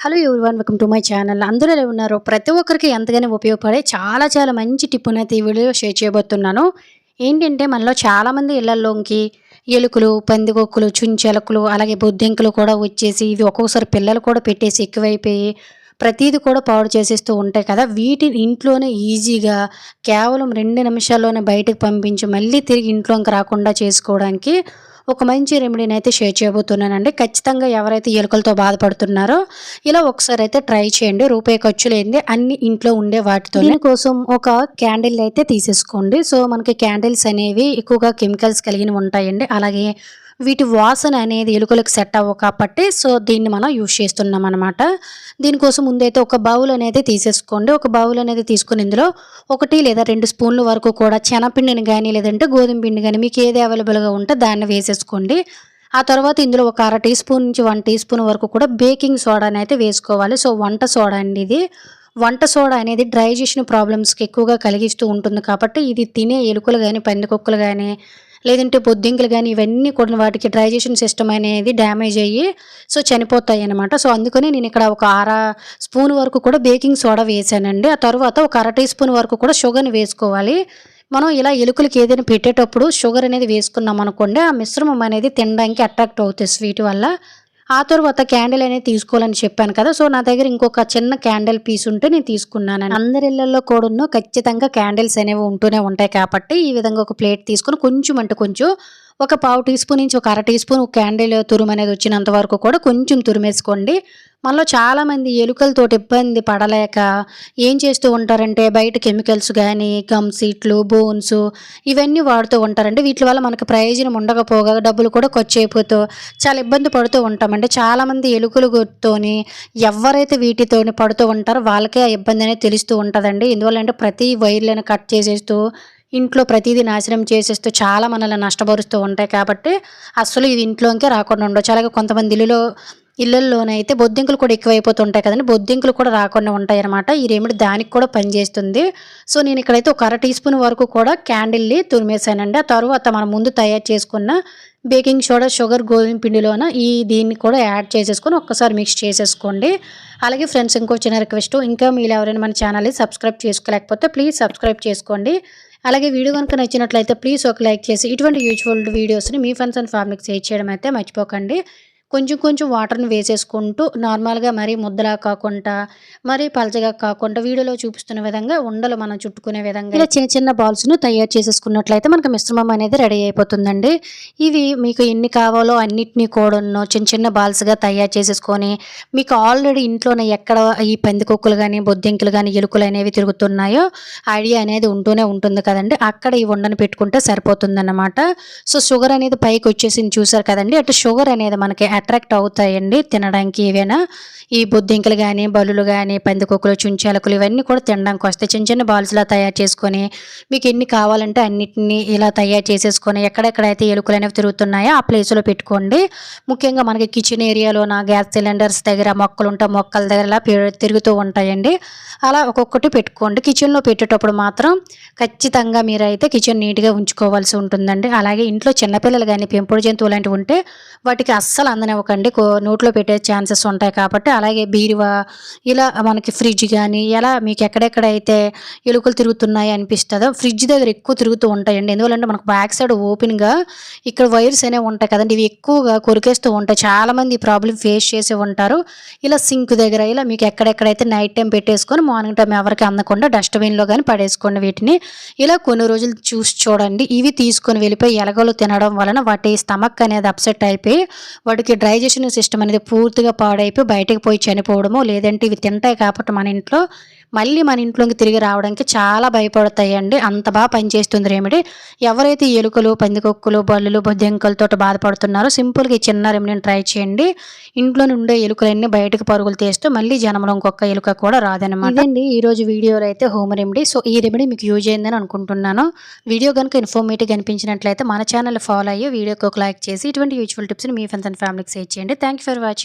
Hello one welcome to my channel అందరూ ఎలా ఉన్నారు? ప్రతి ఒక్కరికి ఎంతగానో ఉపయోగపడే చాలా చాలా మంచి టిప్పును అయితే ఈ వీడియో షేర్ చేయబోతున్నాను. ఏంటంటే మనలో చాలామంది ఇళ్ళలోకి ఎలుకలు పందికొక్కులు చుంచెలకులు అలాగే బొద్దింకలు కూడా వచ్చేసి ఇవి ఒక్కొక్కసారి పిల్లలు కూడా పెట్టేసి ఎక్కువైపోయి ప్రతిదీ కూడా పాడు చేసేస్తూ ఉంటాయి కదా. వీటిని ఇంట్లోనే ఈజీగా కేవలం రెండు నిమిషాల్లోనే బయటకు పంపించి మళ్ళీ తిరిగి ఇంట్లోకి రాకుండా చేసుకోవడానికి ఒక మంచి రెమెడీని అయితే షేర్ చేయబోతున్నానండి. ఖచ్చితంగా ఎవరైతే ఎలుకలతో బాధపడుతున్నారో ఇలా ఒకసారి అయితే ట్రై చేయండి. రూపాయి ఖర్చు లేనిది అన్ని ఇంట్లో ఉండే వాటితో దీనికోసం ఒక క్యాండిల్ అయితే తీసేసుకోండి. సో మనకి క్యాండిల్స్ అనేవి ఎక్కువగా కెమికల్స్ కలిగిన ఉంటాయండి. అలాగే వీటి వాసన అనేది ఎలుకలకు సెట్ అవ్వ కాబట్టి సో దీన్ని మనం యూజ్ చేస్తున్నాం అనమాట దీనికోసం ముందైతే ఒక బౌల్ అనేది తీసేసుకోండి. ఒక బౌల్ అనేది తీసుకుని ఇందులో ఒకటి లేదా రెండు స్పూన్ల వరకు కూడా శనపిండిని కానీ లేదంటే గోధుమ పిండి కానీ మీకు ఏది అవైలబుల్గా ఉంటే దాన్ని వేసేసుకోండి. ఆ తర్వాత ఇందులో ఒక అర టీ స్పూన్ నుంచి వన్ టీ స్పూన్ వరకు కూడా బేకింగ్ సోడాని అయితే వేసుకోవాలి. సో వంట సోడా అండి ఇది. వంట సోడా అనేది డైజెషన్ ప్రాబ్లమ్స్కి ఎక్కువగా కలిగిస్తూ ఉంటుంది కాబట్టి ఇది తినే ఎలుకలు కానీ పందికొక్కులు కానీ లేదంటే బొద్దింకలు కానీ ఇవన్నీ కూడా వాటికి డైజెషన్ సిస్టమ్ అనేది డ్యామేజ్ అయ్యి సో చనిపోతాయి అనమాట సో అందుకని నేను ఇక్కడ ఒక అర స్పూన్ వరకు కూడా బేకింగ్ సోడా వేసానండి. ఆ తర్వాత ఒక అర టీ స్పూన్ వరకు కూడా షుగర్ని వేసుకోవాలి. మనం ఇలా ఎలుకలకి ఏదైనా పెట్టేటప్పుడు షుగర్ అనేది వేసుకున్నాం అనుకోండి ఆ మిశ్రమం అనేది తినడానికి అట్రాక్ట్ అవుతుంది స్వీట్ వల్ల. ఆ తర్వాత క్యాండిల్ అనేది తీసుకోవాలని చెప్పాను కదా. సో నా దగ్గర ఇంకొక చిన్న క్యాండిల్ పీస్ ఉంటే నేను తీసుకున్నాను అందరి ఇళ్ళలో కూడా ఖచ్చితంగా క్యాండిల్స్ అనేవి ఉంటూనే ఉంటాయి కాబట్టి ఈ విధంగా ఒక ప్లేట్ తీసుకుని కొంచెం అంటే కొంచెం ఒక పావు టీ స్పూన్ నుంచి ఒక అర టీ స్పూన్ క్యాండిల్ తురుము అనేది వచ్చినంత వరకు కూడా కొంచెం తురిమేసుకోండి. మనలో చాలామంది ఎలుకలతో ఇబ్బంది పడలేక ఏం చేస్తూ ఉంటారంటే బయట కెమికల్స్ కానీ గమ్ సీట్లు బోన్స్ ఇవన్నీ వాడుతూ ఉంటారండి. వీటి వల్ల మనకు ప్రయోజనం ఉండకపోగా డబ్బులు కూడా ఖర్చు అయిపోతూ చాలా ఇబ్బంది పడుతూ ఉంటామండి. చాలామంది ఎలుకలతోని ఎవరైతే వీటితోని పడుతూ ఉంటారో వాళ్ళకే ఆ ఇబ్బంది అనేది తెలుస్తూ ఉంటుందండి. ఎందువల్ల అంటే ప్రతి వైర్లను కట్ చేసేస్తూ ఇంట్లో ప్రతిదీ నాశనం చేసేస్తూ చాలా మనల్ని నష్టపరుస్తూ ఉంటాయి కాబట్టి అసలు ఇది ఇంట్లోకే రాకుండా ఉండొచ్చు. అలాగే కొంతమంది ఇల్లులో ఇళ్ళల్లోనైతే బొద్దింకులు కూడా ఎక్కువైపోతుంటాయి కదండి. బొద్దింకులు కూడా రాకుండా ఉంటాయి అనమాట ఈ రెమెడీ దానికి కూడా పనిచేస్తుంది సో నేను ఇక్కడైతే ఒక అర టీ స్పూన్ వరకు కూడా క్యాండిల్ని తురిమేశానండి. ఆ తర్వాత మనం ముందు తయారు చేసుకున్న బేకింగ్ సోడా షుగర్ గోధుమ పిండిలోన ఈ దీన్ని కూడా యాడ్ చేసేసుకొని ఒక్కసారి మిక్స్ చేసేసుకోండి. అలాగే ఫ్రెండ్స్ ఇంకో చిన్న రిక్వెస్ట్. ఇంకా మీరు ఎవరైనా మన ఛానల్ని సబ్స్క్రైబ్ చేసుకోలేకపోతే ప్లీజ్ సబ్స్క్రైబ్ చేసుకోండి. అలాగే వీడియో కనుక నచ్చినట్లయితే ప్లీజ్ ఒక లైక్ చేసి ఇటువంటి యూజ్ఫుల్ వీడియోస్ని మీ ఫ్రెండ్స్ అండ్ ఫ్యామిలీకి షేర్ చేయడం అయితే మర్చిపోకండి. కొంచెం కొంచెం వాటర్ని వేసేసుకుంటూ నార్మల్గా మరీ ముద్దలా కాకుండా మరీ పలచగా కాకుండా వీడియోలో చూపిస్తున్న విధంగా ఉండలు మనం చుట్టుకునే విధంగా ఇలా చిన్న చిన్న బాల్స్ను తయారు చేసేసుకున్నట్లయితే మనకు మిశ్రమం అనేది రెడీ అయిపోతుందండి. ఇవి మీకు ఎన్ని కావాలో అన్నిటినీ కూడా చిన్న చిన్న బాల్స్గా తయారు చేసేసుకొని మీకు ఆల్రెడీ ఇంట్లోనే ఎక్కడ ఈ పందికొక్కులు కానీ బొద్దింకులు కానీ ఎలుకలు అనేవి తిరుగుతున్నాయో ఐడియా అనేది ఉంటూనే ఉంటుంది కదండి. అక్కడ ఈ ఉండను పెట్టుకుంటే సరిపోతుందన్నమాట. సో షుగర్ అనేది పైకి వచ్చేసింది చూసారు కదండి. అటు షుగర్ అనేది మనకి అట్రాక్ట్ అవుతాయండి తినడానికి ఏవైనా. ఈ బొద్దింకలు కానీ బలులు కానీ పందికొక్కులు చుంచాలకులు ఇవన్నీ కూడా తినడానికి వస్తాయి. చిన్న చిన్న బాల్స్లా తయారు చేసుకొని మీకు ఎన్ని కావాలంటే అన్నిటిని ఇలా తయారు చేసేసుకొని ఎక్కడెక్కడైతే ఎలుకలు అనేవి తిరుగుతున్నాయో ఆ ప్లేస్లో పెట్టుకోండి. ముఖ్యంగా మనకి కిచెన్ ఏరియాలోన గ్యాస్ సిలిండర్స్ దగ్గర మొక్కలు ఉంటాయి మొక్కల దగ్గర ఇలా తిరుగుతూ ఉంటాయండి. అలా ఒక్కొక్కటి పెట్టుకోండి. కిచెన్లో పెట్టేటప్పుడు మాత్రం ఖచ్చితంగా మీరైతే కిచెన్ నీట్గా ఉంచుకోవాల్సి ఉంటుందండి. అలాగే ఇంట్లో చిన్నపిల్లలు కానీ పెంపుడు జంతువులు లాంటివి ఉంటే వాటికి అస్సలు అందనివ్వకండి నోట్లో పెట్టే ఛాన్సెస్ ఉంటాయి కాబట్టి అలాగే బీరువా ఇలా మనకి ఫ్రిడ్జ్ కానీ ఎలా మీకు ఎక్కడెక్కడైతే ఎలుకలు తిరుగుతున్నాయి అనిపిస్తుందో ఫ్రిడ్జ్ దగ్గర ఎక్కువ తిరుగుతూ ఉంటాయండి. ఎందువల్లంటే మనకు బ్యాక్ సైడ్ ఓపెన్గా ఇక్కడ వైర్స్ అనేవి ఉంటాయి కదండి. ఇవి ఎక్కువగా కొరికేస్తూ ఉంటాయి. చాలామంది ఈ ప్రాబ్లం ఫేస్ చేసి ఉంటారు. ఇలా సింక్ దగ్గర ఇలా మీకు ఎక్కడెక్కడైతే నైట్ టైం పెట్టేసుకొని మార్నింగ్ టైం ఎవరికి అందకుండా డస్ట్బిన్లో కానీ పడేసుకోండి వీటిని. ఇలా కొన్ని రోజులు చూసి చూడండి. ఇవి తీసుకొని వెళ్ళిపోయి ఎలగలు తినడం వలన వాటి స్టమక్ అనేది అప్సెట్ అయిపోయి వాటికి డైజెషన్ సిస్టమ్ అనేది పూర్తిగా పాడైపోయి బయటకు పోయి చనిపోవడము లేదంటే ఇవి తింటాయి కాబట్టి మన ఇంట్లో మళ్ళీ మన ఇంట్లోకి తిరిగి రావడానికి చాలా భయపడతాయండి. అంత బాగా పనిచేస్తుంది రెమెడీ. ఎవరైతే ఎలుకలు పందికొక్కులు బల్లులు బొద్దెంకలతో బాధపడుతున్నారో సింపుల్గా ఈ చిన్న రెమెడీని ట్రై చేయండి. ఇంట్లో నుండే ఎలుకలన్నీ బయటకు పరుగులు తీస్తూ మళ్ళీ జనంలో ఇంకొక ఎలుక కూడా రాదనమాట అండి ఈ రోజు వీడియోలో అయితే హోమ్ రెమెడీ. సో ఈ రెమెడీ మీకు యూజ్ అయిందని అనుకుంటున్నాను. వీడియో కనుక ఇన్ఫర్మేటివ్ అనిపించినట్లయితే మన ఛానల్ ఫాలో అయ్యి వీడియోకి ఒక లైక్ చేసి ఇటువంటి యూజ్ఫుల్ టిప్స్ని మీ ఫ్రెండ్స్ అండ్ ఫ్యామిలీకి షేర్ చేయండి. Thank for watching.